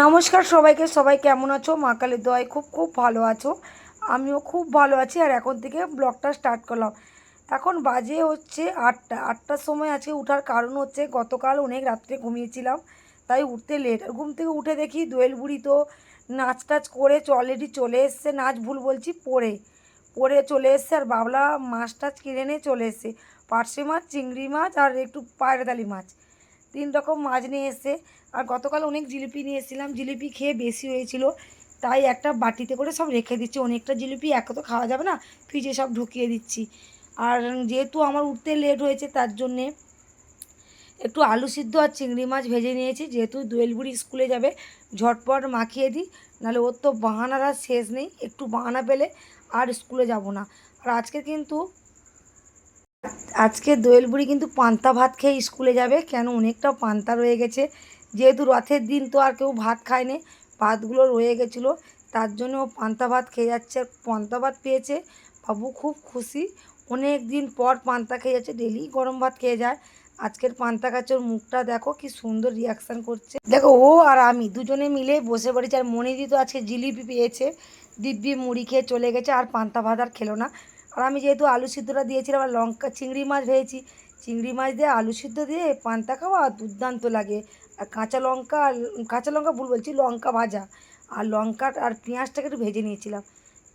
নমস্কার সবাইকে, সবাই কেমন আছো? মা কালীর দোয়ায় খুব খুব ভালো আছো। আমিও খুব ভালো আছি আর এখন থেকে ব্লগটা স্টার্ট করলাম। এখন বাজে হচ্ছে আটটা। আটটার সময় আজকে উঠার কারণ হচ্ছে গতকাল অনেক রাত্রে ঘুমিয়েছিলাম, তাই উঠতে লেট আর ঘুম থেকে উঠে দেখি দোয়েল বুড়ি তো নাচ টাচ করে অলরেডি চলে এসছে। নাচ ভুল বলছি, পড়ে। পড়ে চলে এসছে আর বাবলা মাছ টাছ কিনে নিয়ে চলে এসছে। পার্শে মাছ, চিংড়ি মাছ আর একটু পায়রাদালি মাছ। তিন রকম মাছ নিয়ে এসছে। আর গতকাল অনেক জিলিপি নিয়ে এসেছিলাম। জিলিপি খেয়ে বেশি হয়েছিল। তাই একটা বাটিতে করে সব রেখে দিচ্ছি। অনেকটা জিলিপি এত তো খাওয়া যাবে না, ফ্রিজে সব ঢুকিয়ে দিচ্ছি। আর যেহেতু আমার উঠতে লেট হয়েছে, তার জন্যে একটু আলু সিদ্ধ আর চিংড়ি মাছ ভেজে নিয়েছি। যেহেতু দোয়েলবুড়ি স্কুলে যাবে, ঝটপট মাখিয়ে দিই। নাহলে ওর তো বাহানার আর শেষ নেই। একটু বাহানা পেলে আর স্কুলে যাব না। আর আজকে কিন্তু আজকে দোয়েল বুড়ি কিন্তু পান্তা ভাত খেয়ে স্কুলে যাবে, কেন অনেকটা পান্তা রয়ে গেছে। যেহেতু রথের দিন তো আর কেউ ভাত খায়নি, ভাতগুলো রয়ে গেছিল, তার জন্য ও পান্তা ভাত খেয়ে যাচ্ছে। আর পান্তা ভাত পেয়েছে, বাবু খুব খুশি। অনেক দিন পর পান্তা খেয়ে যাচ্ছে, ডেলি গরম ভাত খেয়ে যায়। আজকের পান্তা ওর মুখটা দেখো, কি সুন্দর রিয়াকশান করছে। দেখো, ও আর আমি দুজনে মিলে বসে পড়েছি, আর মনিদি তো আজকে জিলিপি পেয়েছে। দিব্যি মুড়ি খেয়ে চলে গেছে, আর পান্তা ভাত আর খেলো না। আর আমি যেহেতু আলু সিদ্ধটা দিয়েছিলাম, আর লঙ্কা, চিংড়ি মাছ ভেজেছি, চিংড়ি মাছ দিয়ে আলু সিদ্ধ দিয়ে পান্তা খাওয়া দুর্দান্ত লাগে। আর কাঁচা লঙ্কা আর কাঁচা লঙ্কা ভুল বলছি, লঙ্কা ভাজা। আর লঙ্কা আর পেঁয়াজটাকে একটু ভেজে নিয়েছিলাম।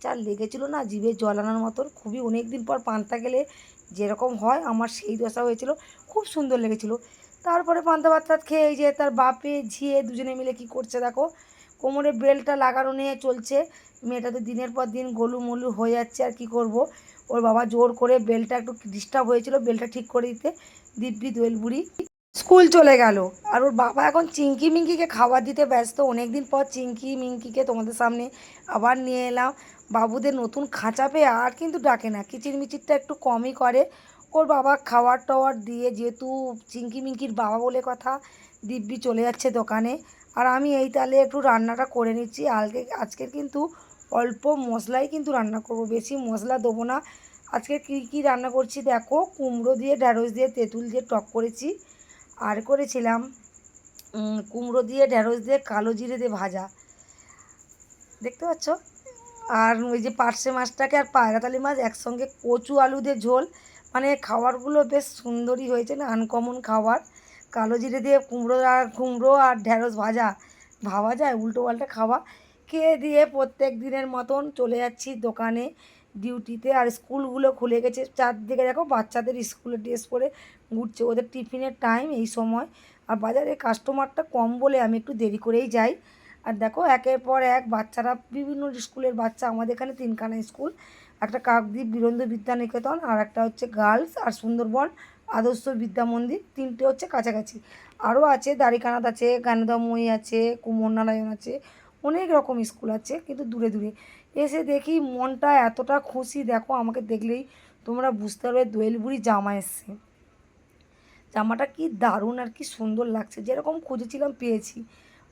যা লেগেছিলো না জিভে জল আনার মতন, খুবই অনেক দিন পর পান্তা গেলে যেরকম হয় আমার সেই দশা হয়েছিল, খুব সুন্দর লেগেছিলো। তারপরে পান্তা ভাত খেয়ে এই যে তার বাপে, ঝিয়ে দুজনে মিলে কি করছে দেখো কোমরে বেলটা লাগানো নিয়ে চলছে। মেয়েটা তো দিনের পর দিন গলু মলু হয়ে যাচ্ছে আর কি করব। ওর বাবা জোর করে বেলটা একটু ডিস্টার্ব হয়েছিল, বেলটা ঠিক করে দিতে। দিব্যি দোয়েল বুড়ি স্কুল চলে গেল। আর ওর বাবা এখন চিঙ্কি মিঙ্কিকে খাবার দিতে ব্যস্ত। অনেক দিন পর চিঙ্কি মিঙ্কিকে তোমাদের সামনে আবার নিয়ে এলাম। বাবুদের নতুন খাঁচা পেয়ে আর কিন্তু ডাকে না। কিচির মিচিরটা একটু কমই করে। ওর বাবা খাবার টাওয়ার দিয়ে যেহেতু চিঙ্কি মিঙ্কির বাবা বলে কথা, দিব্যি চলে যাচ্ছে দোকানে। আর আমি এই তালে একটু রান্নাটা করে নিচ্ছি। আজকে আজকের কিন্তু অল্প মশলাই কিন্তু রান্না করব, বেশি মশলা দেবো না। আজকে কী কী রান্না করছি দেখো, কুমড়ো দিয়ে ঢ্যাঁড়স দিয়ে, তেঁতুল দিয়ে টক করেছি। আর করেছিলাম কুমড়ো দিয়ে ঢ্যাঁড়স দিয়ে কালো জিরে দিয়ে ভাজা। দেখতে পাচ্ছ? আর ওই যে পার্শে মাছটাকে আর পায়রাতালি মাছ একসঙ্গে কচু আলু দিয়ে ঝোল। মানে খাবারগুলো বেশ সুন্দরই হয়েছে না আনকমন খাবার। কালো জিরে দিয়ে কুমড়ো আর কুমড়ো আর ঢ্যাঁড়স ভাজা। ভাবা যায় উল্টো পাল্টা খাওয়া। খেয়ে দিয়ে প্রত্যেক দিনের মতন চলে যাচ্ছি দোকানে ডিউটিতে আর স্কুলগুলো খুলে গেছে। চারদিকে দেখো বাচ্চাদের স্কুলের ড্রেস পরে ঘুরছে। ওদের টিফিনের টাইম এই সময়। আর বাজারে কাস্টমারটা কম বলে আমি একটু দেরি করেই যাই। আর দেখো একের পর এক বাচ্চারা, বিভিন্ন স্কুলের বাচ্চা, আমাদের এখানে তিনখানা স্কুল। একটা কাকদ্বীপ বীরেন্দ্র বিদ্যানিকেতন আর একটা হচ্ছে গার্লস আর সুন্দরবন, আদর্শ বিদ্যা মন্দির। তিনটে হচ্ছে কাছাকাছি। আরও আছে, দ্বারিকানাথ আছে গানেদাময়ী আছে, কুমোরনারায়ণ আছে, অনেক রকম স্কুল আছে, কিন্তু দূরে দূরে। এসে দেখি মনটা এতটা খুশি, দেখো আমাকে দেখলেই তোমরা বুঝতে পারবে দোয়েলবুড়ি জামা এসছে। জামাটা কি দারুণ আর কি সুন্দর লাগছে, যেরকম খুঁজেছিলাম পেয়েছি।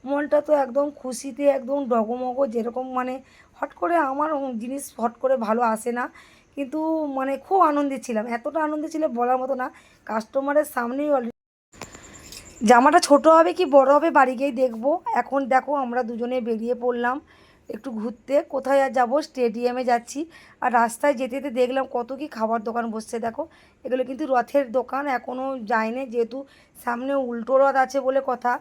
মনটা তো একদম খুশিতে, একদম ডগমগ যেরকম মানে হট করে আমার জিনিস হট করে ভালো আসে না। কিন্তু মানে খুব আনন্দে ছিলাম। এতটা আনন্দে ছিল বলার মতো না। কাস্টমারের সামনেই অলরেডি জামাটা ছোট হবে কি বড় হবে বাড়ি গিয়েই দেখব। এখন দেখো আমরা দুজনে বেরিয়ে পড়লাম। একটু ঘুরতে। কোথায় আর যাব? স্টেডিয়ামে যাচ্ছি। আর রাস্তায় যেতে যেতে দেখলাম কত কি খাবার দোকান বসছে, দেখো। এগুলো কিন্তু রথের দোকান এখনও যায়নি যেহেতু সামনে উল্টো রথ আছে বলে কথা।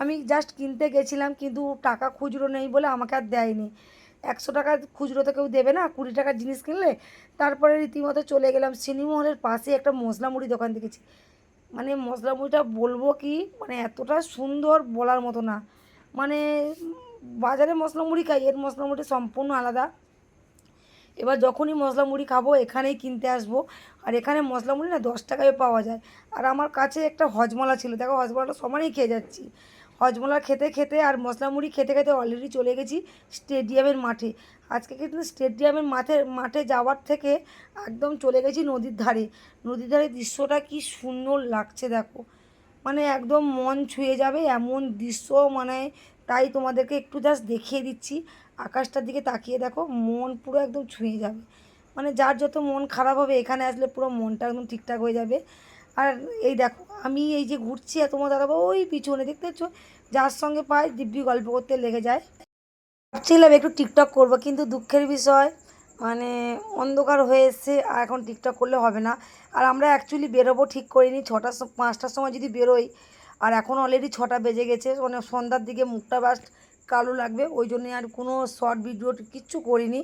আমি জাস্ট কিনতে গেছিলাম, কিন্তু টাকা খুচরো নেই বলে আমাকে আর দেয়নি। একশো টাকা খুচরো তো কেউ দেবে না, কুড়ি টাকার জিনিস কিনলে? তারপরে রীতিমতো চলে গেলাম সিনেমা হলের পাশে একটা মশলা মুড়ি দোকান দেখেছি। মানে মশলা মুড়িটা বলব কি মানে এতটা সুন্দর বলার মতো না। মানে বাজারে মশলা মুড়ি খাই, এর মশলা মুড়ি সম্পূর্ণ আলাদা। এবার যখনই মশলা মুড়ি খাব, এখানেই কিনতে আসব। আর এখানে মশলা মুড়ি না দশ টাকায় পাওয়া যায়। আর আমার কাছে একটা হজমলা ছিল, দেখো হজমলাটা সমানই খেয়ে যাচ্ছি। হজমলা খেতে খেতে আর মশলা মুড়ি খেতে খেতে অলরেডি চলে গেছি স্টেডিয়ামের মাঠে। আজকে কিন্তু স্টেডিয়ামের মাঠে মাঠে যাওয়ার থেকে একদম চলে গেছি নদীর ধারে। নদীর ধারে দৃশ্যটা কি সুন্দর লাগছে, দেখো। মানে একদম মন ছুঁয়ে যাবে এমন দৃশ্য মানে তাই তোমাদেরকে একটু জাস্ট দেখিয়ে দিচ্ছি। আকাশটার দিকে তাকিয়ে দেখো, মন পুরো একদম ছুঁয়ে যাবে। মানে যার যত মন খারাপ হবে, এখানে আসলে পুরো মনটা একদম ঠিকঠাক হয়ে যাবে। আর এই দেখো, আমি এই যে ঘুরছি আর তোমার দাদা ওই পিছনে, দেখতে পাচ্ছ? যার সঙ্গে পাই দিব্যি গল্প করতে লেগে যায়। ভাবছিলাম একটু টিকটক করব, কিন্তু দুঃখের বিষয় মানে অন্ধকার হয়ে এসছে, আর এখন টিকটক করলে হবে না। আর আমরা অ্যাকচুয়ালি বেরোবো ঠিক করিনি সম- পাঁচটার সময় যদি বেরোই আর এখন অলরেডি ছটা বেজে গেছে মানে সন্ধ্যার দিকে মুখটা বাস কালো লাগবে, ওই জন্যে আর কোনো শর্ট ভিডিও কিচ্ছু করিনি।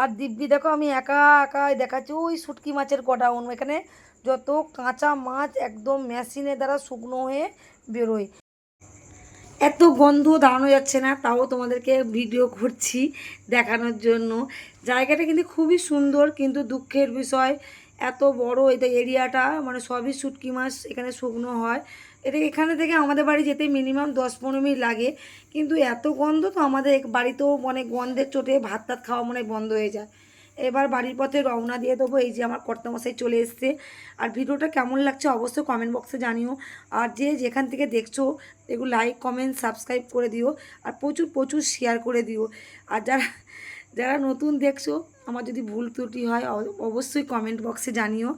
আর দিব্যি দেখো, আমি একা একাই দেখাচ্ছি, ওই শুটকি মাছের কটা অন্য এখানে যত কাঁচা মাছ একদম মেশিনের দ্বারা শুকনো হয়ে বেরোয়। এত গন্ধ দাঁড়ানো যাচ্ছে না, তাও তোমাদেরকে ভিডিও করছি দেখানোর জন্য। জায়গাটা কিন্তু খুবই সুন্দর, কিন্তু দুঃখের বিষয়, এত বড় এটা এরিয়াটা মানে সবই শুটকি মাছ এখানে শুকনো হয়। এটা এখানে থেকে আমাদের বাড়ি যেতে মিনিমাম দশ পনেরো মিনিট লাগে। কিন্তু এত গন্ধ তো আমাদের বাড়িতেও মানে গন্ধের চোটে ভাত টাত খাওয়া মনে বন্ধ হয়ে যায়। এবার বাড়ির পথে রওনা দিয়ে দেবো, এই যে আমার কর্তামশাই চলে এসছে। আর ভিডিওটা কেমন লাগছে অবশ্যই কমেন্ট বক্সে জানিও। আর যে যেখান থেকে দেখছ এগুলো লাইক কমেন্ট সাবস্ক্রাইব করে দিও। আর প্রচুর প্রচুর শেয়ার করে দিও। আর যারা যারা নতুন দেখছ, আমার যদি ভুল ত্রুটি হয় অবশ্যই কমেন্ট বক্সে জানিও।